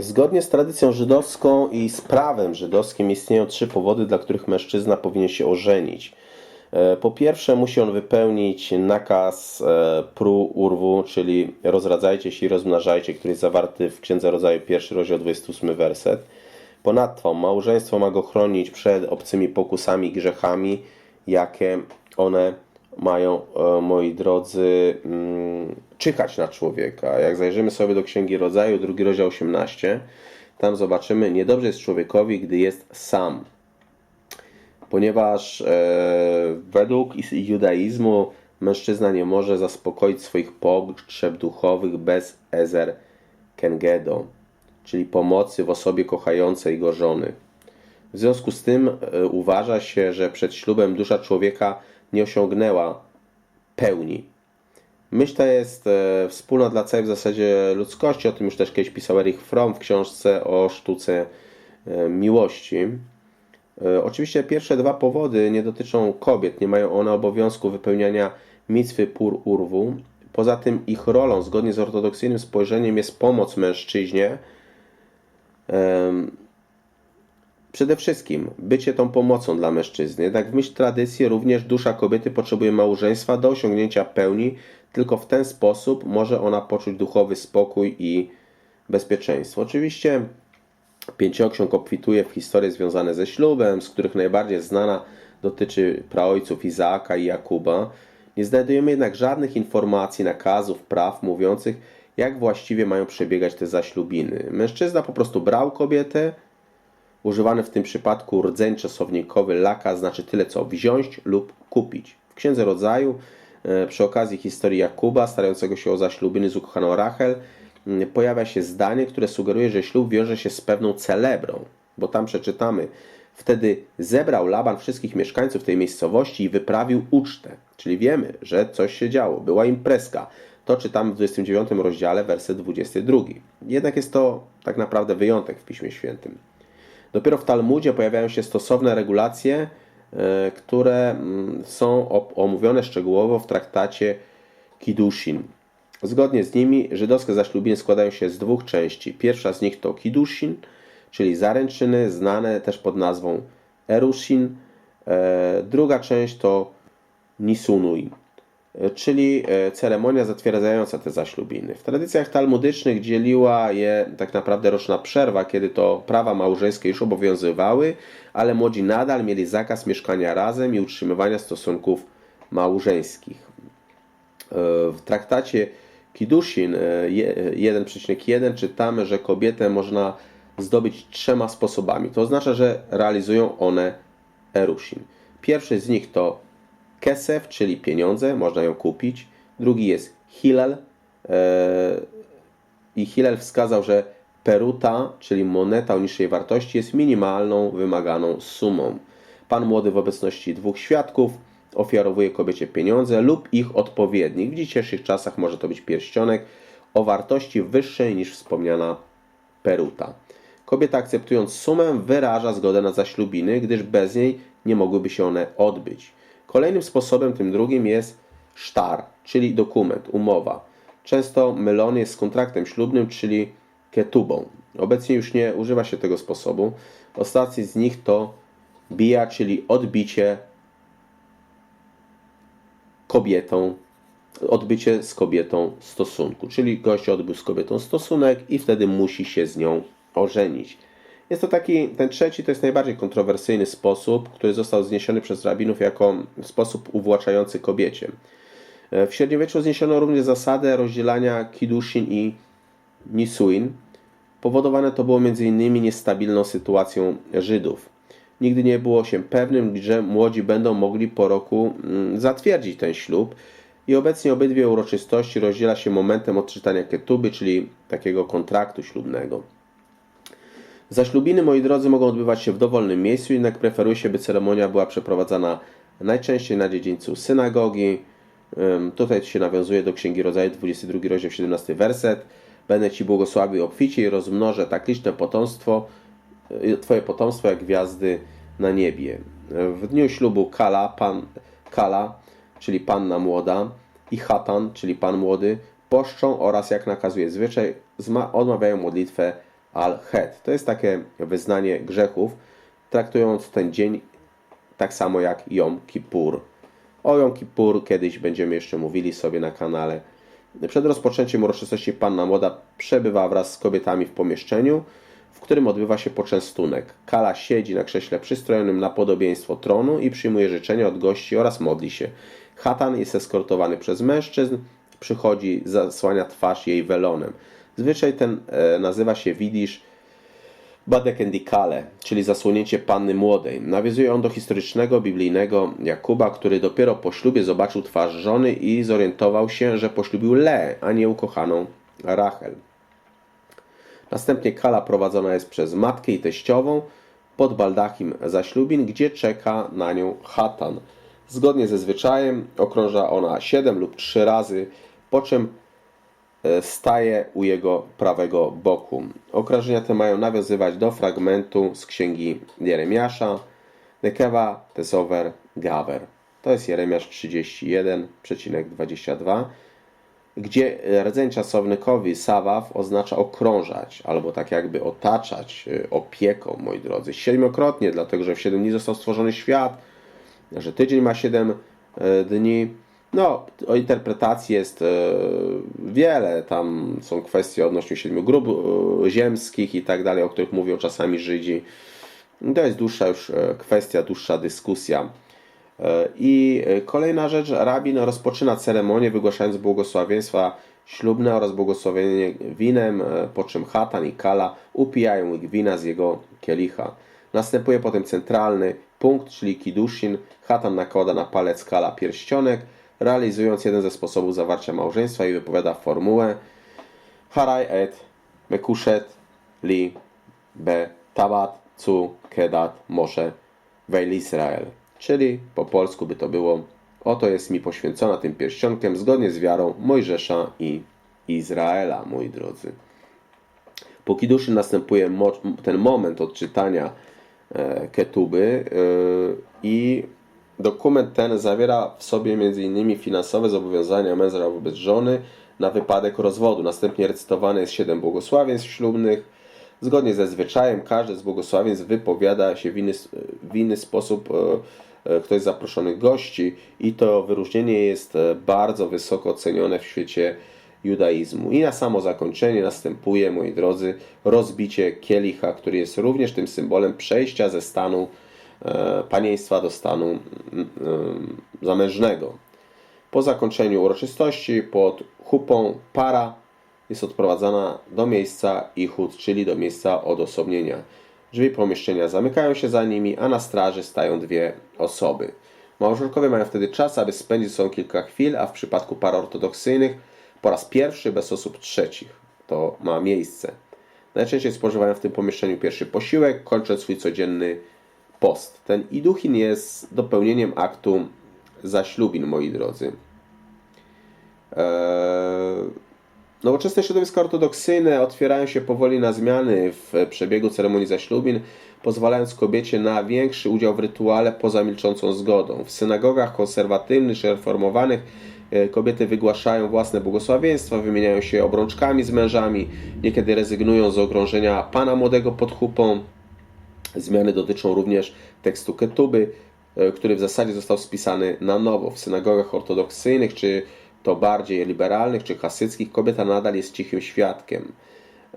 Zgodnie z tradycją żydowską i z prawem żydowskim istnieją trzy powody, dla których mężczyzna powinien się ożenić. E, Po pierwsze, musi on wypełnić nakaz e, pru urwu, czyli rozradzajcie się i rozmnażajcie, który jest zawarty w Księdze Rodzaju, pierwszy rozdział, 28 werset. Ponadto małżeństwo ma go chronić przed obcymi pokusami i grzechami, jakie one mają, e, moi drodzy, mm, czyhać na człowieka. Jak zajrzymy sobie do Księgi Rodzaju, drugi rozdział 18, tam zobaczymy, niedobrze jest człowiekowi, gdy jest sam ponieważ e, według judaizmu mężczyzna nie może zaspokoić swoich potrzeb duchowych bez ezer kengedo, czyli pomocy w osobie kochającej go żony. W związku z tym e, uważa się, że przed ślubem dusza człowieka nie osiągnęła pełni. Myśl ta jest e, wspólna dla całej w zasadzie ludzkości. O tym już też kiedyś pisał Erich Fromm w książce o sztuce e, miłości. E, Oczywiście pierwsze dwa powody nie dotyczą kobiet, nie mają one obowiązku wypełniania mitwy pur urwu. Poza tym ich rolą, zgodnie z ortodoksyjnym spojrzeniem, jest pomoc mężczyźnie. Przede wszystkim bycie tą pomocą dla mężczyzny. Jednak w myśl tradycji również dusza kobiety potrzebuje małżeństwa do osiągnięcia pełni. Tylko w ten sposób może ona poczuć duchowy spokój i bezpieczeństwo. Oczywiście Pięcioksiąg obfituje w historie związane ze ślubem, z których najbardziej znana dotyczy praojców Izaaka i Jakuba. Nie znajdujemy jednak żadnych informacji, nakazów, praw mówiących, jak właściwie mają przebiegać te zaślubiny. Mężczyzna po prostu brał kobietę, używany w tym przypadku rdzeń czasownikowy laka znaczy tyle co wziąć lub kupić. W Księdze Rodzaju e, przy okazji historii Jakuba starającego się o zaślubiny z ukochaną Rachel mm, pojawia się zdanie, które sugeruje, że ślub wiąże się z pewną celebrą, bo tam przeczytamy Wtedy zebrał Laban wszystkich mieszkańców tej miejscowości i wyprawił ucztę. Czyli wiemy, że coś się działo, była imprezka. To czytamy w 29 rozdziale, werset 22. Jednak jest to tak naprawdę wyjątek w Piśmie Świętym. Dopiero w Talmudzie pojawiają się stosowne regulacje, e, które mm, są omówione szczegółowo w traktacie Kiddushin. Zgodnie z nimi żydowskie zaślubiny składają się z dwóch części. Pierwsza z nich to Kiddushin, czyli zaręczyny, znane też pod nazwą Erushin. E, Druga część to Nisunui, czyli e, ceremonia zatwierdzająca te zaślubiny. W tradycjach talmudycznych dzieliła je tak naprawdę roczna przerwa, kiedy to prawa małżeńskie już obowiązywały, ale młodzi nadal mieli zakaz mieszkania razem i utrzymywania stosunków małżeńskich. E, W traktacie Kiddushin e, je- 1,1 czytamy, że kobietę można zdobyć trzema sposobami. To oznacza, że realizują one erushin. Pierwszy z nich to kesef, czyli pieniądze, można ją kupić. Drugi jest hilal e, i Hillel wskazał, że peruta, czyli moneta o niższej wartości, jest minimalną wymaganą sumą. Pan młody w obecności dwóch świadków ofiarowuje kobiecie pieniądze lub ich odpowiednik. W dzisiejszych czasach może to być pierścionek o wartości wyższej niż wspomniana peruta. Kobieta akceptując sumę wyraża zgodę na zaślubiny, gdyż bez niej nie mogłyby się one odbyć. Kolejnym sposobem, tym drugim jest sztar, czyli dokument, umowa. Często mylony jest z kontraktem ślubnym, czyli ketubą. Obecnie już nie używa się tego sposobu. Ostatni z nich to bija, czyli odbicie kobietą, odbycie z kobietą stosunku. Czyli gość odbył z kobietą stosunek i wtedy musi się z nią ożenić. Jest to taki, ten trzeci to jest najbardziej kontrowersyjny sposób, który został zniesiony przez rabinów jako sposób uwłaczający kobiecie. E, W średniowieczu zniesiono również zasadę rozdzielania kiddushin i nisuin. Powodowane to było m.in. niestabilną sytuacją Żydów. Nigdy nie było się pewnym, że młodzi będą mogli po roku mm, zatwierdzić ten ślub i obecnie obydwie uroczystości rozdziela się momentem odczytania ketuby, czyli takiego kontraktu ślubnego. Zaślubiny, moi drodzy, mogą odbywać się w dowolnym miejscu, jednak preferuje się, by ceremonia była przeprowadzana najczęściej na dziedzińcu synagogi. Tutaj się nawiązuje do Księgi Rodzaju 22 rozdział 17 werset. Będę Ci błogosławił obficie i rozmnożę tak liczne potomstwo, y, Twoje potomstwo jak gwiazdy na niebie. W dniu ślubu Kala, pan, Kala, czyli panna młoda i Hatan, czyli pan młody, poszczą oraz jak nakazuje zwyczaj, odmawiają modlitwę al-Het. To jest takie wyznanie grzechów, traktując ten dzień tak samo jak Jom Kippur. O Jom Kippur kiedyś będziemy jeszcze mówili sobie na kanale. Przed rozpoczęciem uroczystości panna młoda przebywa wraz z kobietami w pomieszczeniu, w którym odbywa się poczęstunek. Kala siedzi na krześle przystrojonym na podobieństwo tronu i przyjmuje życzenia od gości oraz modli się. Hatan jest eskortowany przez mężczyzn, przychodzi, zasłania twarz jej welonem. Zwyczaj ten e, nazywa się widzisz Badekendikale, czyli zasłonięcie panny młodej. Nawiązuje on do historycznego, biblijnego Jakuba, który dopiero po ślubie zobaczył twarz żony i zorientował się, że poślubił Le, a nie ukochaną Rachel. Następnie kala prowadzona jest przez matkę i teściową pod baldachim zaślubin, gdzie czeka na nią Hatan. Zgodnie ze zwyczajem okrąża ona 7 lub 3 razy, po czym staje u jego prawego boku. Okrążenia te mają nawiązywać do fragmentu z księgi Jeremiasza Nekewa Tesover Gaber. To jest Jeremiasz 31,22 gdzie rdzeń czasownikowy Sawaw oznacza okrążać, albo tak jakby otaczać y, opieką, moi drodzy. Siedmiokrotnie, dlatego że w siedem dni został stworzony świat, że tydzień ma siedem y, dni. No, o interpretacji jest y, wiele. Tam są kwestie odnośnie siedmiu grup ziemskich i tak dalej, o których mówią czasami Żydzi. To jest dłuższa już kwestia, dłuższa dyskusja. I kolejna rzecz, rabin rozpoczyna ceremonię wygłaszając błogosławieństwa ślubne oraz błogosławienie winem, po czym Hatan i Kala upijają ich wina z jego kielicha. Następuje potem centralny punkt, czyli Kidushin. Hatan nakłada na palec Kala pierścionek, realizując jeden ze sposobów zawarcia małżeństwa i wypowiada formułę Haraj et mekushet li be tabat cu kedat moshe veil Israel czyli po polsku by to było Oto jest mi poświęcona tym pierścionkiem zgodnie z wiarą Mojżesza i Izraela, moi drodzy. Po Kiduszy następuje ten moment odczytania e, ketuby e, i dokument ten zawiera w sobie m.in. finansowe zobowiązania męża wobec żony na wypadek rozwodu. Następnie recytowane jest siedem błogosławieństw ślubnych. Zgodnie ze zwyczajem każde z błogosławieństw wypowiada się w inny, w inny sposób e, E, ktoś z zaproszonych gości i to wyróżnienie jest e, bardzo wysoko cenione w świecie judaizmu. I na samo zakończenie następuje, moi drodzy, rozbicie kielicha, który jest również tym symbolem przejścia ze stanu panieństwa do stanu zamężnego. Po zakończeniu uroczystości pod chupą para jest odprowadzana do miejsca ichud, czyli do miejsca odosobnienia. Drzwi pomieszczenia zamykają się za nimi, a na straży stają dwie osoby. Małżonkowie mają wtedy czas, aby spędzić są kilka chwil, a w przypadku par ortodoksyjnych po raz pierwszy bez osób trzecich. To ma miejsce. Najczęściej spożywają w tym pomieszczeniu pierwszy posiłek, kończąc swój codzienny post. Ten iduchin jest dopełnieniem aktu zaślubin, moi drodzy. Eee Nowoczesne środowiska ortodoksyjne otwierają się powoli na zmiany w przebiegu ceremonii zaślubin, pozwalając kobiecie na większy udział w rytuale poza milczącą zgodą. W synagogach konserwatywnych czy reformowanych e, kobiety wygłaszają własne błogosławieństwa, wymieniają się obrączkami z mężami, niekiedy rezygnują z ogrążenia pana młodego pod chupą. Zmiany dotyczą również tekstu ketuby, e, który w zasadzie został spisany na nowo. W synagogach ortodoksyjnych czy to bardziej liberalnych czy hasyckich, kobieta nadal jest cichym świadkiem,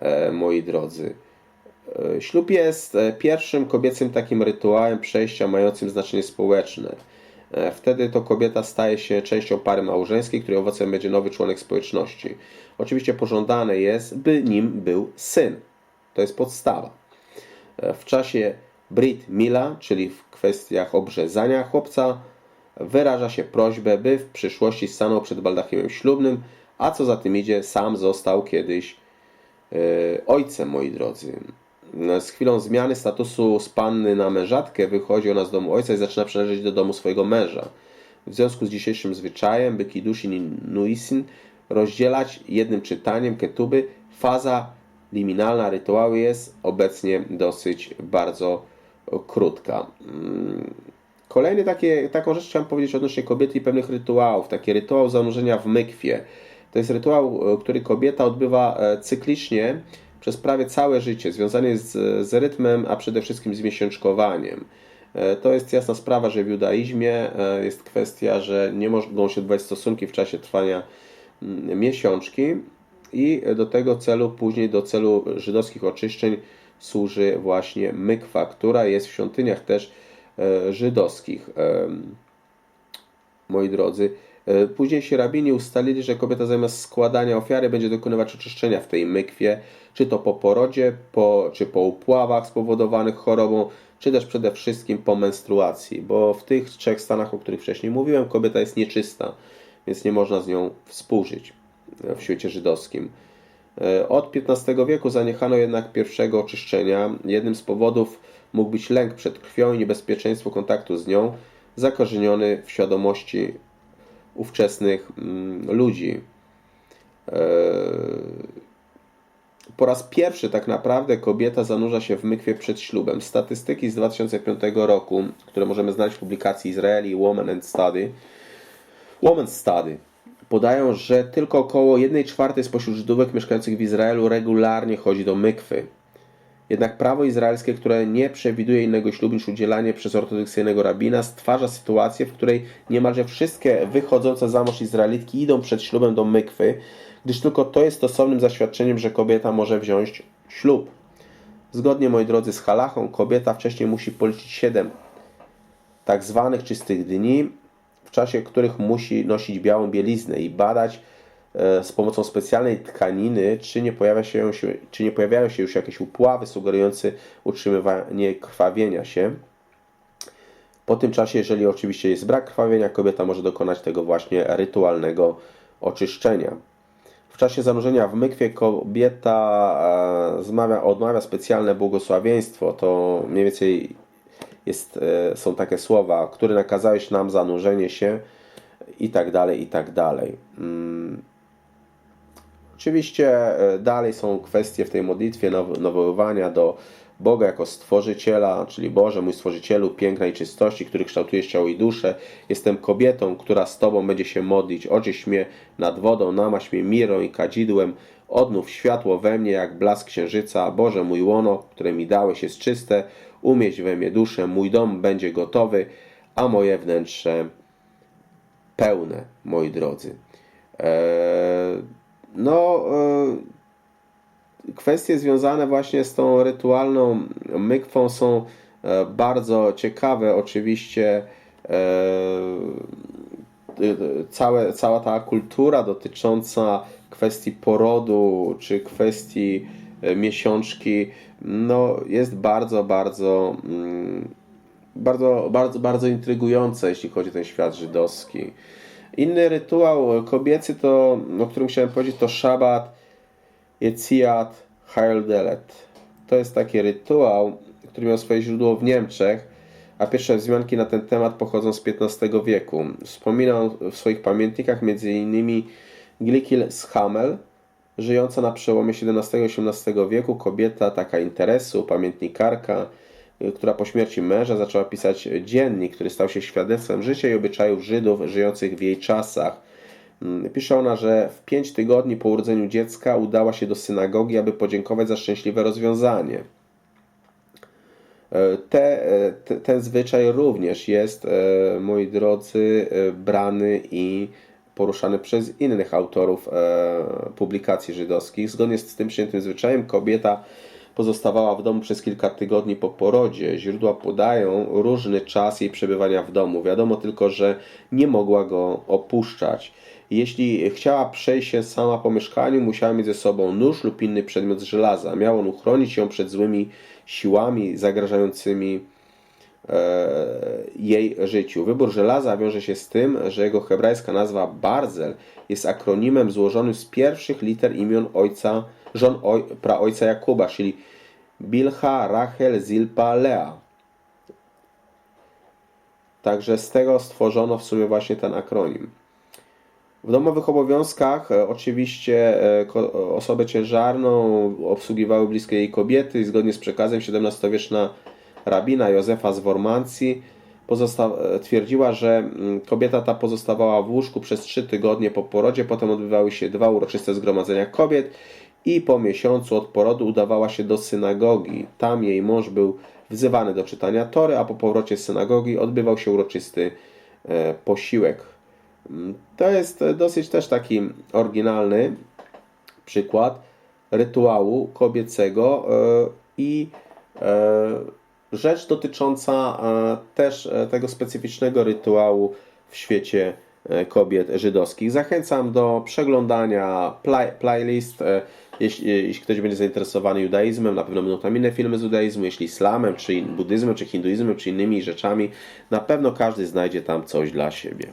e, moi drodzy. E, ślub jest pierwszym kobiecym takim rytuałem przejścia mającym znaczenie społeczne. Wtedy to kobieta staje się częścią pary małżeńskiej, której owocem będzie nowy członek społeczności. Oczywiście pożądane jest, by nim był syn. To jest podstawa. W czasie Brit Mila, czyli w kwestiach obrzezania chłopca, wyraża się prośbę, by w przyszłości stanął przed baldachimem ślubnym, a co za tym idzie, sam został kiedyś yy, ojcem, moi drodzy. Z chwilą zmiany statusu z panny na mężatkę wychodzi ona z domu ojca i zaczyna przynależeć do domu swojego męża. W związku z dzisiejszym zwyczajem, by Kidushin i Nuisin rozdzielać jednym czytaniem ketuby, faza liminalna rytuału jest obecnie dosyć bardzo krótka. Mm, Kolejny takie, taką rzecz chciałem powiedzieć odnośnie kobiety i pewnych rytuałów. Taki rytuał zanurzenia w mykwie. To jest rytuał, e, który kobieta odbywa e, cyklicznie przez prawie całe życie. Związany jest z, z rytmem, a przede wszystkim z miesiączkowaniem. E, to jest jasna sprawa, że w judaizmie jest kwestia, że nie mogą się odbywać stosunki w czasie trwania mm, miesiączki i do tego celu, później do celu żydowskich oczyszczeń służy właśnie mykwa, która jest w świątyniach też e, żydowskich. Moi drodzy, późniejsi rabini ustalili, że kobieta zamiast składania ofiary będzie dokonywać oczyszczenia w tej mykwie, czy to po porodzie, po, czy po upławach spowodowanych chorobą, czy też przede wszystkim po menstruacji, bo w tych trzech stanach, o których wcześniej mówiłem, kobieta jest nieczysta, więc nie można z nią współżyć w świecie żydowskim. E, od XV wieku zaniechano jednak pierwszego oczyszczenia. Jednym z powodów mógł być lęk przed krwią i niebezpieczeństwo kontaktu z nią, zakorzeniony w świadomości ówczesnych mm, ludzi. E, po raz pierwszy tak naprawdę kobieta zanurza się w mykwie przed ślubem. Statystyki z 2005 roku, które możemy znaleźć w publikacji Izraeli Woman and Study, Woman Study podają, że tylko około 1 czwartej spośród Żydówek mieszkających w Izraelu regularnie chodzi do mykwy. Jednak prawo izraelskie, które nie przewiduje innego ślubu niż udzielanie przez ortodoksyjnego rabina, stwarza sytuację, w której niemalże wszystkie wychodzące za mąż Izraelitki idą przed ślubem do mykwy, gdyż tylko to jest stosownym zaświadczeniem, że kobieta może wziąć ślub. Zgodnie, moi drodzy, z halachą, kobieta wcześniej musi policzyć 7 tak zwanych czystych dni, w czasie których musi nosić białą bieliznę i badać e, z pomocą specjalnej tkaniny, czy nie, pojawia się, czy nie pojawiają się już jakieś upławy sugerujące utrzymywanie krwawienia się. Po tym czasie, jeżeli oczywiście jest brak krwawienia, kobieta może dokonać tego właśnie rytualnego oczyszczenia czasie zanurzenia w mykwie kobieta e, zmawia, odmawia specjalne błogosławieństwo. To mniej więcej jest, e, są takie słowa, które nakazałeś nam zanurzenie się i tak dalej, i tak dalej. Hmm. Oczywiście e, dalej są kwestie w tej modlitwie nawoływania do Boga jako Stworzyciela, czyli Boże, mój Stworzycielu, piękna i czystości, który kształtujesz ciało i duszę. Jestem kobietą, która z Tobą będzie się modlić. Oczyść mnie nad wodą, namaś mnie mirą i kadzidłem. Odnów światło we mnie jak blask księżyca. Boże, mój łono, które mi dałeś jest czyste. Umieść we mnie duszę, mój dom będzie gotowy, a moje wnętrze pełne, moi drodzy. Eee, no... Eee, kwestie związane właśnie z tą rytualną mykwą są e, bardzo ciekawe. Oczywiście e, całe, cała ta kultura dotycząca kwestii porodu czy kwestii e, miesiączki no, jest bardzo, bardzo, mm, bardzo, bardzo, bardzo intrygująca, jeśli chodzi o ten świat żydowski. Inny rytuał kobiecy, to, o którym chciałem powiedzieć, to szabat Eciat Heildelet. To jest taki rytuał, który miał swoje źródło w Niemczech, a pierwsze wzmianki na ten temat pochodzą z XV wieku. Wspominał w swoich pamiętnikach m.in. Glikil Schamel, żyjąca na przełomie XVII i XVIII wieku, kobieta taka interesu, pamiętnikarka, która po śmierci męża zaczęła pisać dziennik, który stał się świadectwem życia i obyczajów Żydów żyjących w jej czasach. Mm, pisze ona, że w pięć tygodni po urodzeniu dziecka udała się do synagogi, aby podziękować za szczęśliwe rozwiązanie. E, te, e, te, ten zwyczaj również jest, e, moi drodzy, brany i poruszany przez innych autorów publikacji żydowskich. Zgodnie z tym przyjętym zwyczajem kobieta pozostawała w domu przez kilka tygodni po porodzie. Źródła podają różny czas jej przebywania w domu. Wiadomo tylko, że nie mogła go opuszczać. Jeśli chciała przejść się sama po mieszkaniu, musiała mieć ze sobą nóż lub inny przedmiot żelaza. Miał on uchronić ją przed złymi siłami zagrażającymi e, jej życiu. Wybór żelaza wiąże się z tym, że jego hebrajska nazwa Barzel jest akronimem złożonym z pierwszych liter imion ojca, żon oj, praojca Jakuba, czyli Bilha, Rachel, Zilpa, Lea. Także z tego stworzono w sumie właśnie ten akronim. W domowych obowiązkach e, oczywiście e, osobę ciężarną obsługiwały bliskie jej kobiety i zgodnie z przekazem XVII-wieczna rabina Józefa z Wormancji e, twierdziła, że mm, kobieta ta pozostawała w łóżku przez trzy tygodnie po porodzie, potem odbywały się dwa uroczyste zgromadzenia kobiet i po miesiącu od porodu udawała się do synagogi. Tam jej mąż był wzywany do czytania Tory, a po powrocie z synagogi odbywał się uroczysty e, posiłek. Mm, To jest e, dosyć też taki oryginalny przykład rytuału kobiecego i rzecz dotycząca e, też e, tego specyficznego rytuału w świecie e, kobiet żydowskich. Zachęcam do przeglądania play, playlist. Jeśli, jeśli ktoś będzie zainteresowany judaizmem, na pewno będą tam inne filmy z judaizmu, jeśli islamem, czy buddyzmem, czy hinduizmem, czy innymi rzeczami, na pewno każdy znajdzie tam coś dla siebie.